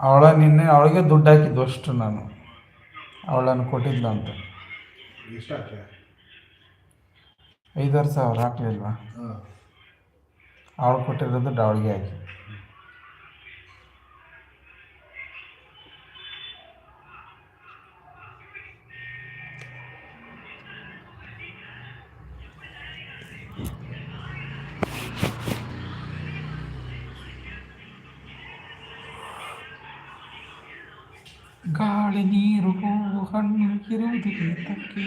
ಅವಳ ನಿನ್ನೆ ಅವಳಿಗೆ ದುಡ್ಡು ಹಾಕಿದ್ದು ಅಷ್ಟು ನಾನು. ಅವಳನ್ನು ಕೊಟ್ಟಿದ್ದ ಅಂತ. ಐದಾರು ಸಾವಿರ ಹಾಕ್ಲಿಲ್ವಾ ಅವಳು ಕೊಟ್ಟಿರೋದು ದುಡ್ಡು ಅವಳಿಗೆ ಹಾಕಿ. ಗಾಳಿ ನೀರು ಹೂವು ಹಣ್ಣು ಇರುವುದು ಏತಕ್ಕೆ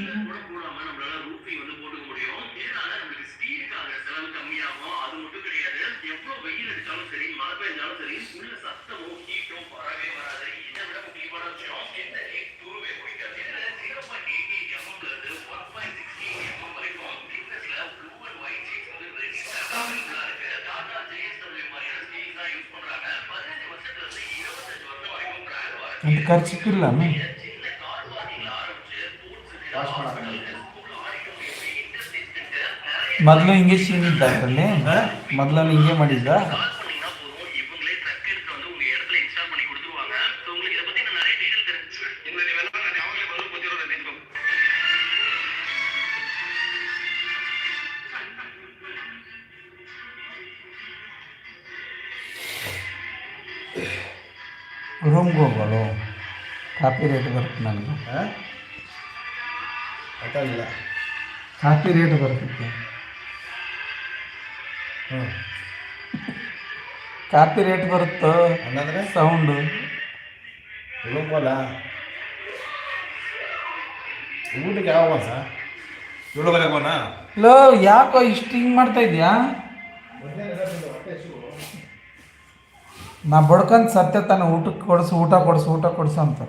ಅಂತ ಖರ್ಚಿಕ್ಕಿಲ್ಲ ವಾಶ್ ಮಾಡಕ್ಕೆ ಮೊದಲು ಹಿಂಗೆ ಸೀನಿದ್ದ ಅದರಲ್ಲಿ ಮೊದಲು ಹಿಂಗೆ ಮಾಡಿದ್ದ? ರೂಮ್ಗೆ ಹೋಗೋಳು ಕಾಪಿ ರೇಟ್ ಬರುತ್ತೆ ನನಗೆ. ಗೊತ್ತಾಗಿಲ್ಲ ಕಾಪಿ ರೇಟ್ ಬರ್ತೈತೆ. ಹ್ಞೂ ಕಾಪಿ ರೇಟ್ ಬರುತ್ತೋ ಅನ್ನೋದ್ರೆ ಸೌಂಡು ಉಳುಕೋಲ್ಲ ಊಟಕ್ಕೆ ಯಾವ ಏಳುವರೆಗೆ ಹೋಗೋಣ ಲೋ ಯಾಕೋ ಇಷ್ಟು ಹಿಂಗೆ ಮಾಡ್ತಾ ಇದೆಯಾ? ನಾ ಬಡ್ಕೊಂಡು ಸತ್ಯ ತಾನೆ ಊಟಕ್ಕೆ ಕೊಡಿಸು, ಊಟ ಕೊಡಿಸು ಊಟ ಕೊಡಿಸು ಅಂತ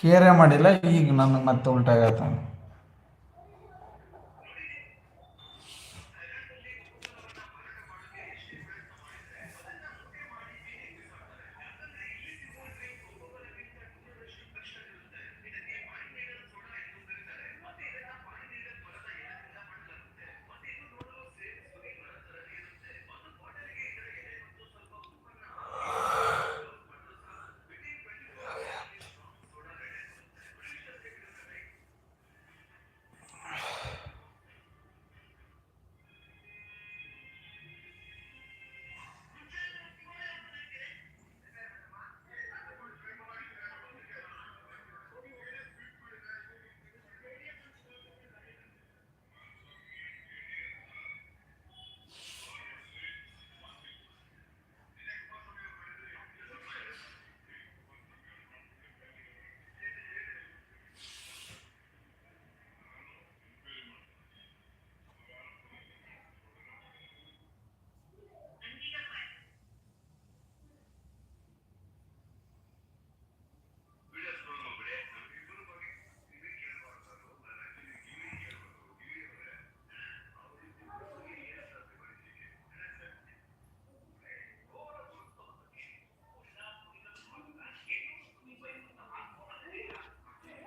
ಕೇರೆ ಮಾಡಿಲ್ಲ, ಈಗ ನನಗೆ ಮತ್ತೆ ಉಲ್ಟಾಗತ್ತಾನೆ